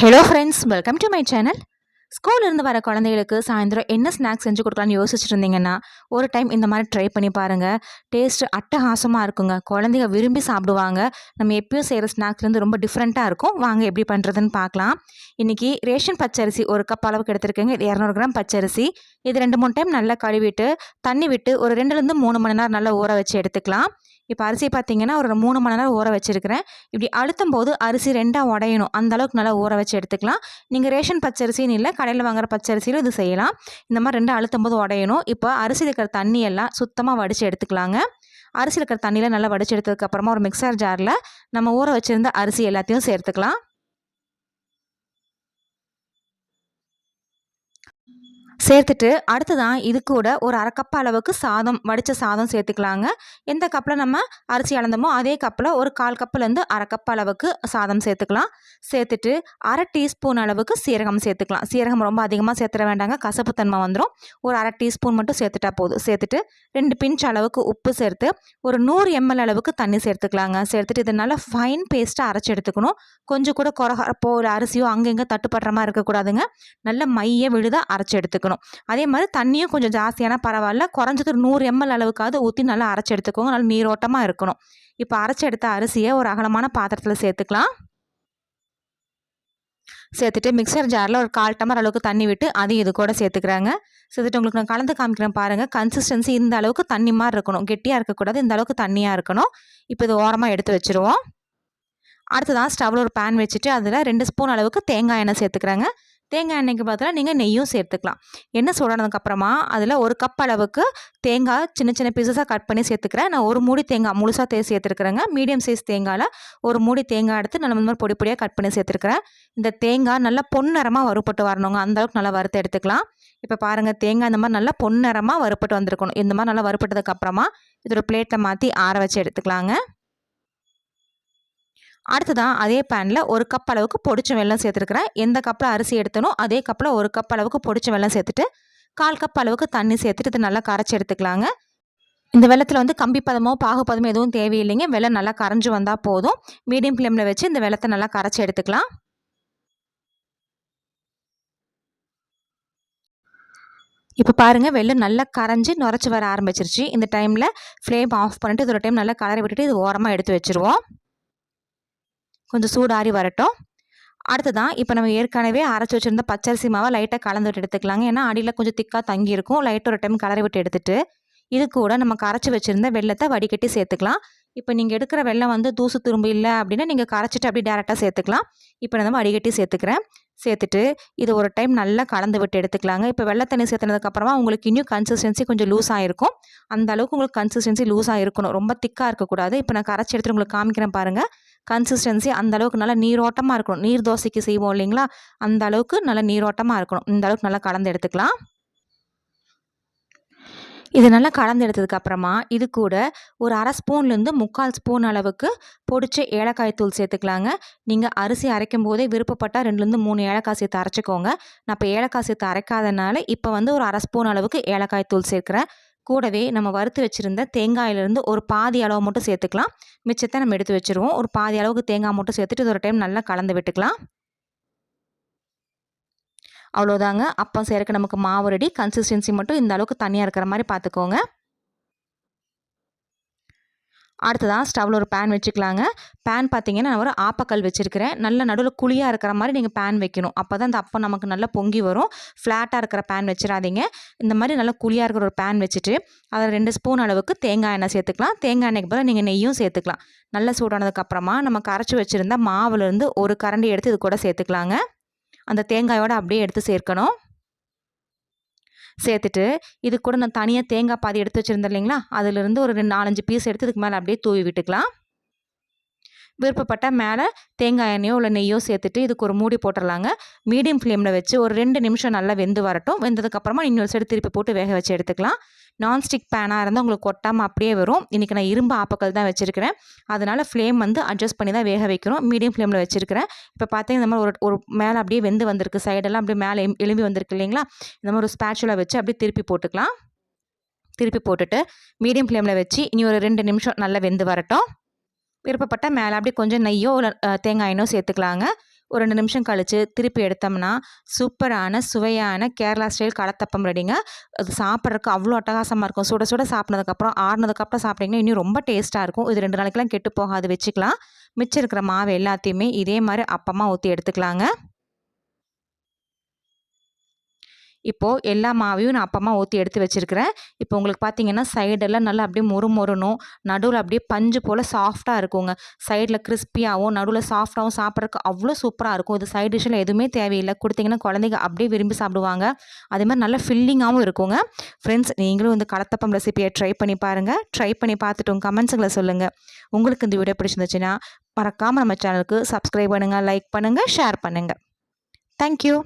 Hello friends welcome to my channel ஸ்கூல்லேருந்து வர குழந்தைகளுக்கு சாயந்தரம் என்ன ஸ்நாக்ஸ் செஞ்சு கொடுக்கலான்னு யோசிச்சுட்டு இருந்தீங்கன்னா ஒரு டைம் இந்த மாதிரி ட்ரை பண்ணி பாருங்கள் டேஸ்ட் அட்டகாசமாக இருக்குங்க. குழந்தைங்க விரும்பி சாப்பிடுவாங்க. நம்ம எப்பயும் செய்கிற ஸ்நாக்ஸ்லேருந்து ரொம்ப டிஃப்ரெண்ட்டாக இருக்கும். வாங்க எப்படி பண்ணுறதுன்னு பார்க்கலாம். இன்றைக்கி ரேஷன் பச்சரிசி ஒரு கப் அளவுக்கு எடுத்துருக்கேங்க. இது இரநூறு கிராம் பச்சரிசி. இது ரெண்டு மூணு டைம் நல்லா கழுவிட்டு தண்ணி விட்டு ஒரு ரெண்டுலேருந்து மூணு மணி நேரம் நல்லா ஊற வச்சு எடுத்துக்கலாம். இப்போ அரிசி பார்த்தீங்கன்னா ஒரு மூணு மணி நேரம் ஊற வச்சுருக்கிறேன். இப்படி அழுத்தும் போது அரிசி ரெண்டாக உடையணும். அந்த அளவுக்கு நல்லா ஊற வச்சு எடுத்துக்கலாம். நீங்கள் ரேஷன் பச்சரிசின்னு இல்லை கடையில் வாங்குற பச்சரிசியிலும் இது செய்யலாம். இந்த மாதிரி ரெண்டு அழுத்தும் போது உடையணும். இப்போ அரிசியில் இருக்கிற தண்ணி எல்லாம் சுத்தமாக வடித்து எடுத்துக்கலாங்க. அரிசியில் இருக்கிற தண்ணியில் நல்லா வடித்து எடுத்ததுக்கப்புறமா ஒரு மிக்சர் ஜாரில் நம்ம ஊற வச்சுருந்த அரிசி எல்லாத்தையும் சேர்த்துக்கலாம். சேர்த்துட்டு அடுத்ததான் இது கூட ஒரு அரை கப் அளவுக்கு சாதம் வடித்த சாதம் சேர்த்துக்கலாங்க. எந்த கப்பில் நம்ம அரிசி அளந்தோமோ அதே கப்பில் ஒரு கால் கப்புலேருந்து அரை கப் அளவுக்கு சாதம் சேர்த்துக்கலாம். சேர்த்துட்டு அரை டீஸ்பூன் அளவுக்கு சீரகம் சேர்த்துக்கலாம். சீரகம் ரொம்ப அதிகமாக சேர்த்துட வேண்டாங்க. கசப்பு தன்மை வந்துடும் ஒரு அரை டீஸ்பூன் மட்டும் சேர்த்துட்டா போதும். சேர்த்துட்டு ரெண்டு பிஞ்ச் அளவுக்கு உப்பு சேர்த்து ஒரு நூறு எம்எல் அளவுக்கு தண்ணி சேர்த்துக்கலாங்க. சேர்த்துட்டு இது நல்லா ஃபைன் பேஸ்ட்டாக அரைச்சி எடுத்துக்கணும். கொஞ்சம் கூட குறகரப்போ இல்லை அரிசியோ அங்கங்கே தட்டுப்படுற மாதிரி இருக்கக்கூடாதுங்க. நல்ல மைய விழுதாக அரைச்சி எடுத்துக்கணும். அதே மாதிரி தண்ணியும் கொஞ்சம் ஜாஸ்தியான பரவாயில்ல. குறைஞ்சது ஒரு நூறு எம்எல் அளவுக்காவது ஊற்றி நல்லா அரைச்சி எடுத்துக்கோங்க. நல்லா நீரோட்டமாக இருக்கணும். இப்போ அரைச்சி எடுத்த அரிசியை ஒரு அகலமான பாத்திரத்தில் சேர்த்துக்கலாம். சேர்த்துட்டு மிக்சர் ஜாரில் ஒரு கால் டம்ளர் அளவுக்கு தண்ணி விட்டு அதையும் இது கூட சேர்த்துக்கிறாங்க. சேர்த்துட்டு உங்களுக்கு நான் கலந்து காமிக்கிறேன் பாருங்கள் கன்சிஸ்டன்சி இந்த அளவுக்கு தண்ணி மாதிரி இருக்கணும். கெட்டியாக இருக்கக்கூடாது. இந்த அளவுக்கு தண்ணியாக இருக்கணும். இப்போ இது ஓரமாக எடுத்து வச்சுருவோம். அடுத்ததான் ஸ்டவ்வில் ஒரு பேன் வச்சுட்டு அதில் ரெண்டு ஸ்பூன் அளவுக்கு தேங்காய் எண்ணெய் சேர்த்துக்கிறாங்க. தேங்காய் எண்ணெய்க்கு பதிலாக நீங்கள் நெய்யும் சேர்த்துக்கலாம். எண்ணெய் சூடானதுக்கப்புறமா அதில் ஒரு கப் அளவுக்கு தேங்காய் சின்ன சின்ன பீசஸாக கட் பண்ணி சேர்த்துக்கிறேன். நான் ஒரு மூடி தேங்காய் முழுசாக தே சேர்த்துருக்குறேங்க. மீடியம் சைஸ் தேங்காயில் ஒரு மூடி தேங்காய் எடுத்து நல்ல இந்த மாதிரி பொடி பொடியாக கட் பண்ணி சேர்த்துருக்குறேன். இந்த தேங்காய் நல்லா பொன்னிறமாக வறுப்பட்டு வரணுங்க. அந்தளவுக்கு நல்லா வறுத்து எடுத்துக்கலாம். இப்போ பாருங்கள் தேங்காய் இந்த மாதிரி நல்லா பொன்னிறமாக வறுப்பட்டு வந்திருக்கணும். இந்த மாதிரி நல்லா வறுப்பட்டதுக்கப்புறமா இது ஒரு பிளேட்டில் மாற்றி ஆற வச்சு எடுத்துக்கலாங்க. அடுத்ததான் அதே பேனில் ஒரு கப் அளவுக்கு பொடிச்ச வெள்ளம் சேர்த்துருக்குறேன். எந்த கப்பில் அரிசி எடுத்தனோ அதே கப்பில் ஒரு கப் அளவுக்கு பொடிச்ச வெல்லம் சேர்த்துட்டு கால் கப் அளவுக்கு தண்ணி சேர்த்துட்டு இது நல்லா கரைச்சி எடுத்துக்கலாங்க. இந்த வெள்ளத்தில் வந்து கம்பி பதமோ பாகு பதமோ எதுவும் தேவையில்லைங்க. வெள்ளம் நல்லா கரைஞ்சி வந்தால் போதும். மீடியம் ஃப்ளேமில் வச்சு இந்த வெள்ளத்தை நல்லா கரைச்சி எடுத்துக்கலாம். இப்போ பாருங்கள் வெள்ளம் நல்லா கரைஞ்சி நுரைச்சி வர ஆரம்பிச்சிருச்சு. இந்த டைமில் ஃப்ளேம் ஆஃப் பண்ணிட்டு இது ஒரு டைம் நல்லா கலரை விட்டுட்டு இது ஓரமாக எடுத்து வச்சுருவோம். கொஞ்சம் சூடாறி வரட்டும். அடுத்ததான் இப்போ நம்ம ஏற்கனவே அரைச்சி வச்சுருந்த பச்சரிசி மாவை லைட்டாக கலந்து விட்டு எடுத்துக்கலாங்க. ஏன்னா அடியில் கொஞ்சம் திக்காக தங்கியிருக்கும். லைட்டாக ஒரு டைம் கலரை விட்டு எடுத்துகிட்டு இது கூட நம்ம கரைச்சி வச்சுருந்த வெள்ளத்தை வடிகட்டி சேர்த்துக்கலாம். இப்போ நீங்கள் எடுக்கிற வெள்ளம் வந்து தூசு திரும்பு இல்லை அப்படின்னா நீங்கள் கரைச்சிட்டு அப்படி டேரெக்டாக சேர்த்துக்கலாம். இப்போ நான் வடிகட்டி சேர்த்துக்கிறேன். சேர்த்துட்டு இது ஒரு டைம் நல்லா கலந்து விட்டு எடுத்துக்கலாங்க. இப்போ வெள்ளை தண்ணி சேர்த்துனதுக்கப்புறமா உங்களுக்கு இன்னும் கன்சிஸ்டன்சி கொஞ்சம் லூஸ் ஆகிருக்கும் அந்த அளவுக்கு உங்களுக்கு கன்சிஸ்டன்சி லூஸாக இருக்கணும் ரொம்ப திக்காக இருக்கக்கூடாது. இப்போ நான் கரைச்சி எடுத்து உங்களுக்கு காமிக்கிறேன் பாருங்கள் கன்சிஸ்டன்சி அந்த அளவுக்கு நல்லா நீரோட்டமாக இருக்கணும். நீர் தோசைக்கு செய்வோம் இல்லைங்களா? அந்த அளவுக்கு நல்லா நீரோட்டமாக இருக்கணும். இந்த அளவுக்கு நல்லா கலந்து எடுத்துக்கலாம். இது நல்லா கலந்து எடுத்ததுக்கப்புறமா இது கூட ஒரு அரை ஸ்பூன்லேருந்து முக்கால் ஸ்பூன் அளவுக்கு பொடிச்ச ஏலக்காய் தூள் சேர்த்துக்கலாங்க. நீங்கள் அரிசி அரைக்கும் போதே விருப்பப்பட்டால் ரெண்டுலேருந்து மூணு ஏலக்காய் சேர்த்து அரைச்சிக்கோங்க. நான் இப்போ ஏலக்காய் சேர்த்து அரைக்காதனால இப்போ வந்து ஒரு அரை ஸ்பூன் அளவுக்கு ஏலக்காய் தூள் சேர்க்குறேன். கூடவே நம்ம வறுத்து வச்சுருந்த தேங்காயிலேருந்து ஒரு பாதி அளவு மட்டும் சேர்த்துக்கலாம். மிச்சத்தை நம்ம எடுத்து வச்சுருவோம். ஒரு பாதி அளவுக்கு தேங்காய் மட்டும் சேர்த்துட்டு இது ஒரு டைம் நல்லா கலந்து விட்டுக்கலாம். அவ்வளோதாங்க அப்பம் செய்கிறக்கு நமக்கு மாவு ரெடி கன்சிஸ்டன்சி மட்டும் இந்த அளவுக்கு தனியாக இருக்கிற மாதிரி பார்த்துக்கோங்க. அடுத்ததான் ஸ்டவ்வில் ஒரு பேன் வச்சுக்கலாங்க. பேன் பார்த்தீங்கன்னா நான் ஒரு ஆப்பக்கல் வச்சுருக்கிறேன். நல்ல நடுவில் குழியாக இருக்கிற மாதிரி நீங்கள் பேன் வைக்கணும். அப்போ தான் இந்த அப்பம் நமக்கு நல்லா பொங்கி வரும். ஃப்ளாட்டாக இருக்கிற பேன் வச்சிடாதீங்க. இந்த மாதிரி நல்லா குழியாக இருக்கிற ஒரு பேன் வச்சுட்டு அதில் ரெண்டு ஸ்பூன் அளவுக்கு தேங்காய் எண்ணெய் சேர்த்துக்கலாம். தேங்காய் எண்ணெய்க்கு பதிலாக நீங்கள் நெய்யும் சேர்த்துக்கலாம். நல்லா சூடானதுக்கப்புறமா நம்ம கரைச்சி வச்சுருந்தா மாவுலேருந்து ஒரு கரண்டி எடுத்து இது கூட சேர்த்துக்கலாங்க. அந்த தேங்காயோடு அப்படியே எடுத்து சேர்க்கணும். சேர்த்துட்டு இது கூட நான் தனியாக தேங்காய் பாதி எடுத்து வச்சுருந்தேன் இல்லைங்களா? அதிலிருந்து ஒரு ரெண்டு நாலஞ்சு பீஸ் எடுத்து இதுக்கு மேலே அப்படியே தூவி விட்டுக்கலாம். விருப்பப்பட்ட மேலே தேங்காய் எண்ணெயோ இல்லை நெய்யோ சேர்த்துட்டு இதுக்கு ஒரு மூடி போட்டுடலாங்க மீடியம் ஃப்ளேமில் வச்சு ஒரு ரெண்டு நிமிஷம் நல்லா வெந்து வரட்டும். வெந்ததுக்கப்புறமா இன்னொரு சைடு திருப்பி போட்டு வேக வச்சு எடுத்துக்கலாம். நான்ஸ்டிக் பேனாக இருந்தால் உங்களுக்கு கொட்டாமல் அப்படியே வரும். இன்றைக்கி நான் இரும்பு ஆப்பக்கல் தான் வச்சுருக்கிறேன். அதனால் ஃப்ளேம் வந்து அட்ஜஸ்ட் பண்ணி தான் வேக வைக்கிறோம் மீடியம் ஃப்ளேமில் வச்சுருக்கிறேன். இப்போ பார்த்தீங்கன்னா இந்த மாதிரி ஒரு ஒரு மேலே அப்படியே வெந்து வந்திருக்கு. சைடெல்லாம் அப்படியே மேலே எம் எலும்பி வந்திருக்கு இல்லைங்களா? இந்த மாதிரி ஒரு ஸ்பேச்சுலாக வச்சு அப்படியே திருப்பி போட்டுக்கலாம். திருப்பி போட்டுட்டு மீடியம் ஃப்ளேமில் வச்சு இனி ஒரு ரெண்டு நிமிஷம் நல்லா வெந்து வரட்டும். விருப்பப்பட்ட மேலே அப்படியே கொஞ்சம் நெய்யோ இல்லை தேங்காய் எண்ணெயோ சேர்த்துக்கலாங்க. ஒரு ரெண்டு நிமிஷம் கழித்து திருப்பி எடுத்தோம்னா சூப்பரான சுவையான கேரளா ஸ்டைல் களத்தப்பம் ரெடிங்க அது சாப்பிட்றதுக்கு அவ்வளோ அட்டகாசமாக இருக்கும். சுட சுட சாப்பிட்டதுக்கப்புறம் ஆறுனதுக்கப்புறம் சாப்பிட்டிங்கன்னா இன்னும் ரொம்ப டேஸ்ட்டாக இருக்கும். இது ரெண்டு நாளைக்கெலாம் கெட்டு போகாது. வச்சுக்கலாம். மிச்சம் இருக்கிற மாவு எல்லாத்தையுமே இதே மாதிரி அப்பமாக ஊற்றி எடுத்துக்கலாங்க. இப்போது எல்லா மாவையும் நான் அப்பமா ஊற்றி எடுத்து வச்சுருக்கிறேன். இப்போ உங்களுக்கு பார்த்தீங்கன்னா சைடெல்லாம் நல்லா அப்படியே மொறு மொறுனும் நடுவில் அப்படியே பஞ்சு போல் சாஃப்டாக இருக்குங்க. சைடில் கிறிஸ்பியாகவும் நடுவில் சாஃப்டாகவும் சாப்பிட்றதுக்கு அவ்வளோ சூப்பராக இருக்கும். இது சைட் டிஷ்ஷில் எதுவுமே தேவையில்லை. கொடுத்தீங்கன்னா குழந்தைங்க அப்படியே விரும்பி சாப்பிடுவாங்க. அதே மாதிரி நல்லா ஃபில்லிங்காகவும் இருக்குங்க. ஃப்ரெண்ட்ஸ் நீங்களும் இந்த களத்தப்பம் ரெசிபியை ட்ரை பண்ணி பாருங்கள் ட்ரை பண்ணி பார்த்துட்டு உங்கள் கமெண்ட்ஸுங்களை சொல்லுங்கள் உங்களுக்கு இந்த வீடியோ பிடிச்சிருந்துச்சுன்னா மறக்காமல் நம்ம சேனலுக்கு சப்ஸ்கிரைப் பண்ணுங்கள் லைக் பண்ணுங்கள் ஷேர் பண்ணுங்கள் தேங்க்யூ